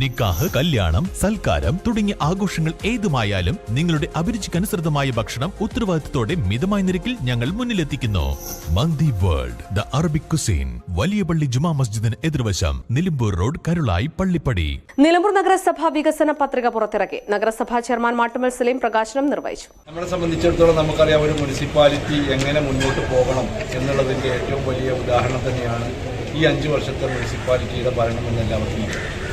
നിക്കാഹ് കല്യാണം സൽക്കാരം തുടങ്ങിയ ആഘോഷങ്ങൾ ഏതുമായാലും നിങ്ങളുടെ അഭിരുചിക്കനുസൃതമായ ഭക്ഷണം ഉത്തരവാദിത്തത്തോടെ മിതമായ നിരക്കിൽ ഞങ്ങൾ മുന്നിലെത്തിക്കുന്നു. Mandi world the Arabic cuisine വലിയ പള്ളി ജുമാ മസ്ജിദിന് എതിർവശം നിലമ്പൂർ റോഡ് കരുളായി പള്ളിപ്പടി. നിലമ്പൂർ നഗരസഭ വികസന പത്രിക പുറത്തിറക്കി. നഗരസഭാ ചെയർമാൻ മാട്ടുമൽ സലീം പ്രകാശനം നിർവഹിച്ചു. നമ്മളെ സംബന്ധിച്ചിടത്തോളം നമുക്കറിയാം ഒരു മുനിസിപ്പാലിറ്റി എങ്ങനെ മുന്നോട്ട് പോകണം എന്നുള്ളതിന്റെ ഏറ്റവും വലിയ ഉദാഹരണം തന്നെയാണ് ഈ അഞ്ച് വർഷത്തെ മുനിസിപ്പാലിറ്റിയുടെ ഭരണം എന്ന് എല്ലാവർക്കും അറിയാം.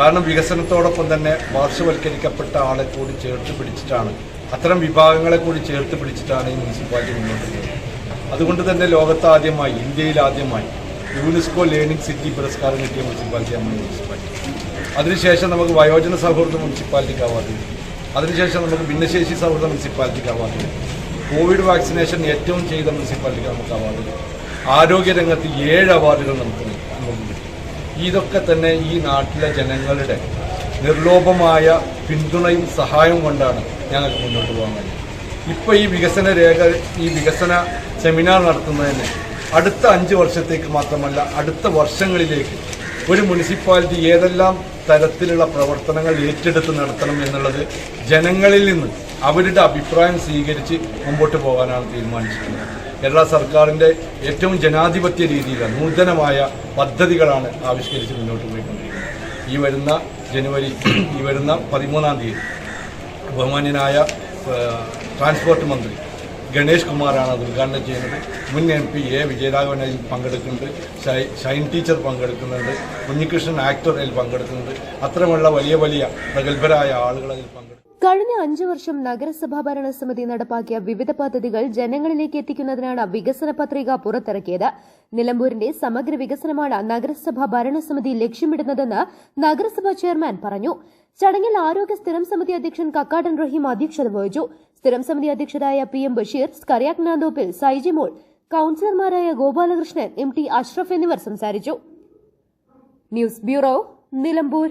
കാരണം വികസനത്തോടൊപ്പം തന്നെ പാർശ്വവൽക്കരിക്കപ്പെട്ട ആളെ കൂടി ചേർത്ത് പിടിച്ചിട്ടാണ്. അത്തരം വിഭാഗങ്ങളെ കൂടി ചേർത്ത് പിടിച്ചിട്ടാണ് ഈ മുനിസിപ്പാലിറ്റി മുന്നോട്ട് പോകുന്നത്. അതുകൊണ്ട് തന്നെ ലോകത്താദ്യമായി ഇന്ത്യയിൽ ആദ്യമായി യുനെസ്കോ ലേണിംഗ് സിറ്റി പുരസ്കാരം കിട്ടിയ മുനിസിപ്പാലിറ്റിയാണ് മുനിസിപ്പാലിറ്റി. അതിനുശേഷം നമുക്ക് വയോജന സൗഹൃദ മുനിസിപ്പാലിറ്റിക്ക് അവാർഡ് അതിനുശേഷം നമുക്ക് ഭിന്നശേഷി സൗഹൃദ മുനിസിപ്പാലിറ്റിക്ക് അവാർഡ് കോവിഡ് വാക്സിനേഷൻ ഏറ്റവും ചെയ്ത മുനിസിപ്പാലിറ്റിക്ക് നമുക്ക് അവാർഡ് ആരോഗ്യരംഗത്ത് ഏഴ് അവാർഡുകൾ നമുക്ക് നമുക്ക് കിട്ടി. ഇതൊക്കെ തന്നെ ഈ നാട്ടിലെ ജനങ്ങളുടെ നിർലോഭമായ പിന്തുണയും സഹായവും കൊണ്ടാണ് ഞങ്ങൾക്ക് മുന്നോട്ട് പോകാൻ കഴിയും ഇപ്പോൾ ഈ വികസന രേഖ ഈ വികസന സെമിനാർ നടത്തുന്നതിന് അടുത്ത അഞ്ച് വർഷത്തേക്ക് മാത്രമല്ല അടുത്ത വർഷങ്ങളിലേക്ക് ഒരു മുനിസിപ്പാലിറ്റി ഏതെല്ലാം തരത്തിലുള്ള പ്രവർത്തനങ്ങൾ ഏറ്റെടുത്ത് നടത്തണം എന്നുള്ളത് ജനങ്ങളിൽ നിന്ന് അവരുടെ അഭിപ്രായം സ്വീകരിച്ച് മുമ്പോട്ട് പോകാനാണ് തീരുമാനിച്ചിട്ടുള്ളത്. കേരള സർക്കാരിന്റെ ഏറ്റവും ജനാധിപത്യ രീതിയിലാണ് നൂതനമായ പദ്ധതികളാണ് ആവിഷ്കരിച്ച് മുന്നോട്ട് പോയിക്കൊണ്ടിരിക്കുന്നത്. ഈ വരുന്ന ജനുവരി ഈ വരുന്ന പതിമൂന്നാം തീയതി ബഹുമാന്യനായ ട്രാൻസ്പോർട്ട് മന്ത്രി ഗണേഷ് കുമാറാണ് അത് ഉദ്ഘാടനം ചെയ്യുന്നത്. മുൻ എം പി എ വിജയരാഘവൻ അതിൽ പങ്കെടുക്കുന്നുണ്ട്. ഷൈൻ ടീച്ചർ പങ്കെടുക്കുന്നുണ്ട്. ഉണ്ണികൃഷ്ണൻ ആക്ടർ അതിൽ പങ്കെടുക്കുന്നുണ്ട്. അത്തരമുള്ള വലിയ വലിയ പ്രഗത്ഭരായ ആളുകൾ അതിൽ പങ്കെടുക്കും കഴിഞ്ഞ അഞ്ചു വർഷം നഗരസഭാ ഭരണസമിതി നടപ്പാക്കിയ വിവിധ പദ്ധതികൾ ജനങ്ങളിലേക്ക് എത്തിക്കുന്നതിനാണ് വികസന പത്രിക പുറത്തിറക്കിയത്. നിലമ്പൂരിന്റെ സമഗ്ര വികസനമാണ് നഗരസഭാ ഭരണസമിതി ലക്ഷ്യമിടുന്നതെന്ന് നഗരസഭാ ചെയർമാൻ പറഞ്ഞു. ചടങ്ങിൽ ആരോഗ്യ സ്ഥിരം സമിതി അധ്യക്ഷൻ കക്കാടൻ റഹീം അധ്യക്ഷത വഹിച്ചു. സ്ഥിരം സമിതി അധ്യക്ഷരായ പി എം ബഷീർ സ്കറിയാക് നാന്തോപ്പിൽ സൈജി മോൾ കൌൺസിലർമാരായ ഗോപാലകൃഷ്ണൻ എം ടി അഷ്റഫ് എന്നിവർ സംസാരിച്ചു. News bureau Nilambur.